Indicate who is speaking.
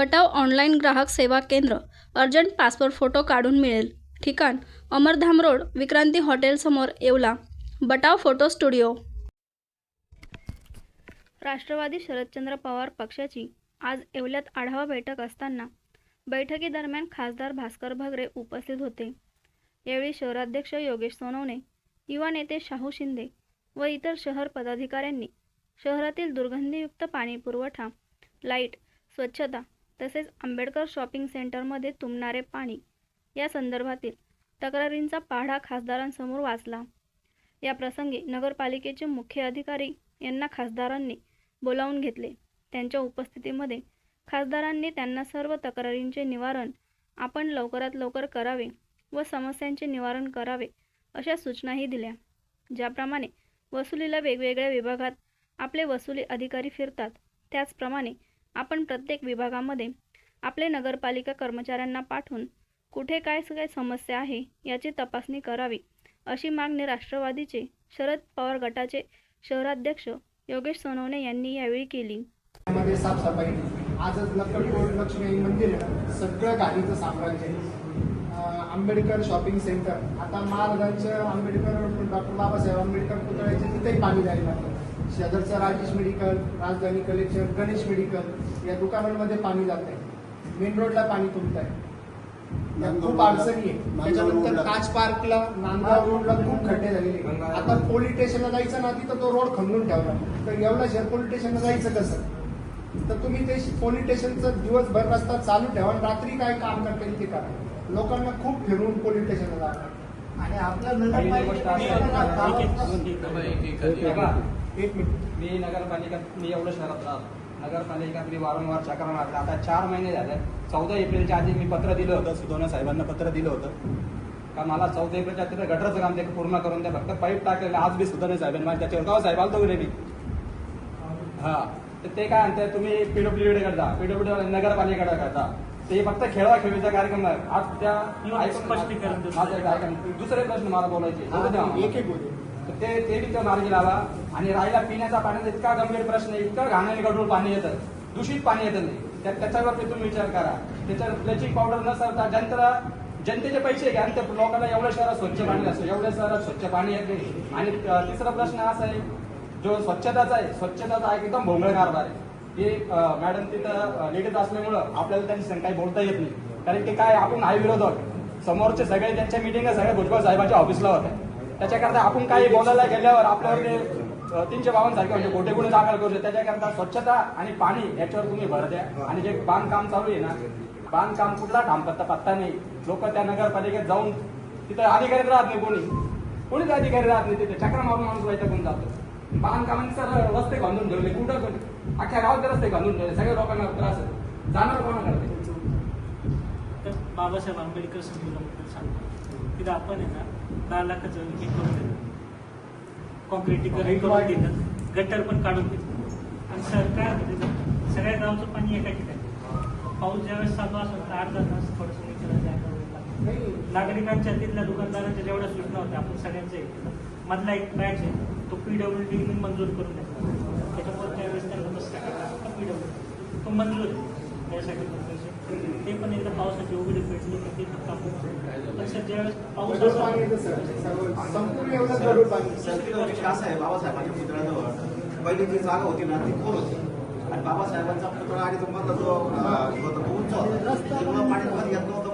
Speaker 1: बटाव online ग्राहक सेवा केंद्र अर्जंट पासपोर्ट फोटो काढून मिळेल. ठिकाण अमरधाम रोड विक्रांती हॉटेलसमोर Yeola. Batav photo studio. Rashtrawadi Sharadchandra Pawar पक्षाची आज येवल्यात आढावा बैठक असताना बैठकीदरम्यान खासदार भास्कर भगरे उपस्थित होते. यावेळी शहराध्यक्ष योगेश सोनवणे युवा नेते शाहू शिंदे व इतर शहर पदाधिकाऱ्यांनी शहरातील दुर्गंधीयुक्त पाणी पुरवठा लाइट स्वच्छता तसेच आंबेडकर शॉपिंग सेंटरमध्ये तुंबणारे पाणी या संदर्भातील तक्रारींचा पाढा खासदारांसमोर वाचला. या प्रसंगी नगरपालिकेचे मुख्य अधिकारी यांना खासदारांनी बोलावून घेतले. त्यांच्या उपस्थितीमध्ये खासदारांनी त्यांना सर्व तक्रारींचे निवारण आपण लवकरात लवकर करावे व समस्यांचे निवारण करावे अशा सूचनाही दिल्या. ज्याप्रमाणे वसुलीला वेगवेगळ्या विभागात आपले वसुली अधिकारी फिरतात त्याचप्रमाणे आपण प्रत्येक विभागामध्ये आपले नगरपालिका कर्मचाऱ्यांना पाठवून कुठे काय काय समस्या आहे याची तपासणी करावी अशी मागणी राष्ट्रवादीचे शरद पवार गटाचे शहराध्यक्ष योगेश सोनवणे यांनी यावेळी केली.
Speaker 2: मध्ये साफसफाई आजच लक्कडकोट लक्ष्मी मंदिर सगळं गाडीचं साम्राज्य आंबेडकर शॉपिंग सेंटर. आता महाराजांचं आंबेडकर डॉक्टर बाबासाहेब आंबेडकर पुतळ्याचे तिथेही पाणी द्यायला लागतं शेजारचं Rajesh medical Rajdhani collection Ganesh medical या दुकानांमध्ये पाणी जात आहे. मेन रोडला पाणी तुमत आहे खूप अडचणी आहे. त्याच्यानंतर काच पार्कला नांदगाव रोडला खूप खड्डे झालेले. आता पोलीस स्टेशनला जायचं ना तिथं तो रोड खंदून ठेवला. तर एवढा शहर पोलीस स्टेशनला जायचं कसं? तर तुम्ही ते पोलीस स्टेशनचं दिवसभर रस्ता चालू ठेवा रात्री काय काम करता येईल ते करा. लोकांना खूप फिरून पोलीस स्टेशनला जावं आणि आपलं एक मिनिट.
Speaker 3: मी नगरपालिका मी एवढं शहरात राहतो. नगरपालिका मी वारंवार चक्र मारले आता चार महिने झाले. चौदा एप्रिलच्या आधी मी पत्र दिलं होतं. सुधोना साहेबांना पत्र दिलं होतं. का मला चौदा एप्रिलच्या आधी तिथं गटरचं काम ते पूर्ण करून द्या फक्त पाईप टाकलेलं आज बी सुधोने साहेबांनी मला त्याच्यावर गाव साहेब आलतो नाही हा. तर ते काय म्हणते तुम्ही पीडब्ल्यूडी करता पीडब्ल्यू नगरपालिकेकडे करता. ते फक्त खेळवा खेळीचा कार्यक्रम आहे आज त्या
Speaker 4: स्पष्टीकरण देतो.
Speaker 3: माझं एक ऐका. दुसरे प्रश्न मला बोलायचे. बोलू द्या मला.
Speaker 2: एक एक बोलू.
Speaker 3: तर ते ते बी तो मार्गी लावा. आणि राहिला पिण्याचा पाण्याचा इतका गंभीर प्रश्न आहे इतकं घाणेरी गढूळ पाणी येतं. दूषित पाणी येतं नाही. त्या त्याच्यावर बी तुम्ही विचार करा. त्याच्यावर ब्लिचिंग पावडर न सरता जनतेला जनतेचे पैसे घ्या आणि त्या लोकांना एवढ्या शहरात स्वच्छ पाणी असतं एवढ्या शहरात स्वच्छ पाणी येत नाही. आणि अं, तिसरा प्रश्न असा आहे जो स्वच्छताचा आहे स्वच्छताचा एकदम भोंगळ कारभार आहे. ते मॅडम तिथं लेडीज असल्यामुळं आपल्याला त्यांची काही बोलता येत नाही. कारण की काय आपण आहे विरोधक. समोरचे सगळे त्यांच्या मिटिंग सगळे भुजबळ साहेबांच्या ऑफिसला होत्या त्याच्याकरता आपण काही बोलायला गेल्यावर आपल्यावर ते तीनशे बावन्न सारखे म्हणजे गोटे गुन्हे दाखल करू शकतो. त्याच्याकरता स्वच्छता आणि पाणी याच्यावर तुम्ही भर द्या. आणि जे बांधकाम चालू आहे ना बांधकाम कुठला काम करता पत्ता नाही. लोक त्या नगरपालिकेत जाऊन तिथं अधिकारी राहत नाही कोणी. कोणीच अधिकारी राहत नाही तिथे. चक्र मारून माणूस वैतागून जातो. बांधकामांनी सर रस्ते बांधून ठेवले. कुठं पण. अख्ख्या गावात रस्ते बांधून ठेवले. सगळ्या लोकांना त्रास आहे जाणार कोणा करते?
Speaker 4: तर बाबासाहेब आंबेडकर संमेलनाबद्दल सांगतो. तिथं आपण आहे ना दहा लाखाचं हे करून देतो. कॉन्क्रिटीकरण करून देतात. गटर पण काढून देतात. आणि सरकार तिथं सगळ्या गावचं पाणी एका ठिकाणी. पाऊस ज्यावेळेस चालू असेल तर अर्धा तास थोडंसं. नागरिकांच्या तिथल्या दुकानदारांच्या जेवढ्या सूचना होत्या आपण सगळ्यांचे आहे. मधला एक बॅच आहे. तो पीडब्ल्यू डी मंजूर करून देतो त्याच्यामुळे त्यावेळेस त्यांना बस पीडब्ल्यू तो मंजूर आहे. ते पण एकदा पावसाची उघडी पेटली की ते होतं. पण सर. ज्यावेळेस पाऊस
Speaker 5: बाबासाहेबांच्या पुतळ्याजवळ पहिली जी जागा होती ना ती खोल होती. आणि बाबासाहेबांचा पुतळा आणि तो मधला जो होता तो